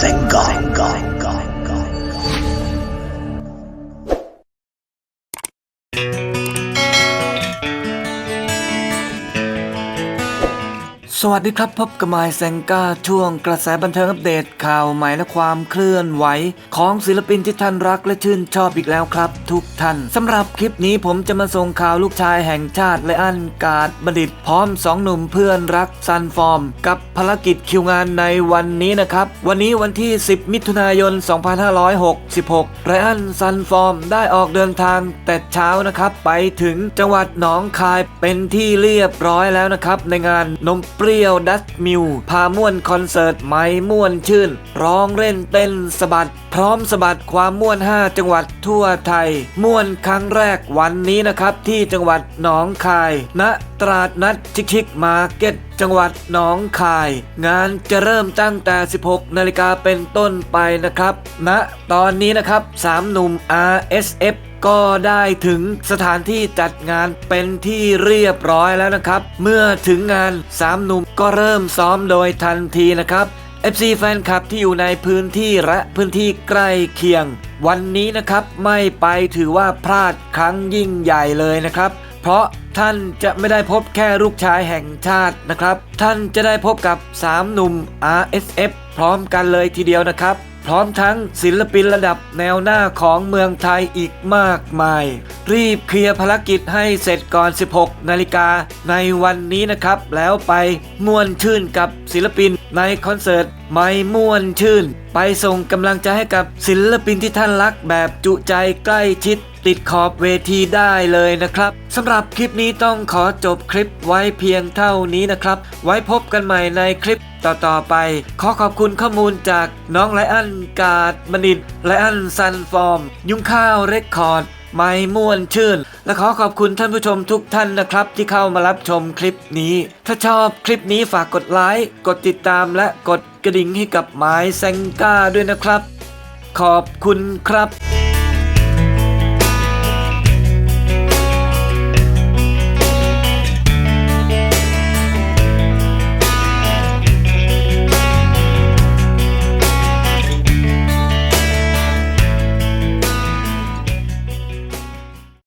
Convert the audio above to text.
Thank God. สวัสดีครับพบกับมายแซงก้าช่วงกระแสบันเทิงอัปเดตข่าวใหม่และความเคลื่อนไหว ของศิลปินที่ท่านรักและชื่นชอบอีกแล้วครับ ทุกท่านสำหรับคลิปนี้ผมจะมาส่งข่าวลูกชายแห่งชาติและอันกาดบัณฑิต พร้อมสองหนุ่มเพื่อนรักซันฟอร์ม กับภารกิจคิวงานในวันนี้นะครับ วันนี้วันที่ 10 มิถุนายน 2566ไรอันซันฟอร์มได้ออกเดินทางแต่เช้านะครับไปถึงจังหวัดหนองคายเป็นที่เรียบร้อยแล้วนะครับในงานนมเปรี้ยวดัสมิวพาม่วนคอนเสิร์ตไม้ม่วนชื่น ร้องเล่นเต้นสะบัด พร้อมสะบัดความม่วน 5 จังหวัดทั่วไทย ม่วนครั้งแรกวันนี้นะครับ ที่จังหวัดหนองคายณตลาดนัดชิคชิคมาร์เก็ตจังหวัดหนองคาย งานจะเริ่มตั้งแต่ 16 นาฬิกาเป็นต้นไปนะครับณตอนนี้นะครับ 3 หนุ่ม RSF ก็ได้ถึงสถานที่จัดงานเป็นที่เรียบร้อยแล้วนะครับ เมื่อถึงงาน3หนุ่มก็เริ่มซ้อมโดยทันทีนะครับ FC แฟนคลับที่อยู่ในพื้นที่และพื้นที่ใกล้เคียง วันนี้นะครับไม่ไปถือว่าพลาดครั้งยิ่งใหญ่เลยนะครับ เพราะท่านจะไม่ได้พบแค่ลูกชายแห่งชาตินะครับ ท่านจะได้พบกับ 3 หนุ่ม RSF พร้อมกันเลยทีเดียวนะครับ พร้อมทั้งศิลปินระดับแนวหน้าของเมืองไทยอีกมากมาย รีบเคลียร์ภารกิจให้เสร็จก่อน 16 นาฬิกาในวันนี้นะครับ แล้วไปม่วนชื่นกับศิลปินในคอนเสิร์ตไม่ม่วนชื่น ไปส่งกำลังใจให้กับศิลปินที่ท่านรักแบบจุใจใกล้ชิด ติดขอบเวทีได้เลยนะครับสำหรับคลิปนี้ต้องขอจบคลิปไว้เพียงเท่านี้นะครับ ไว้พบกันใหม่ในคลิปต่อๆไป ขอขอบคุณข้อมูลจากน้องไลอันกาดมณิตไลอันซันฟอร์ม ยุงข้าวเรคคอร์ดไม่ม่วนชื่น และขอขอบคุณท่านผู้ชมทุกท่านนะครับ ที่เข้ามารับชมคลิปนี้ ถ้าชอบคลิปนี้ฝากกดไลค์กดติดตามและกดกระดิ่งให้กับหมายแซงก้าด้วยนะครับ ขอบคุณครับ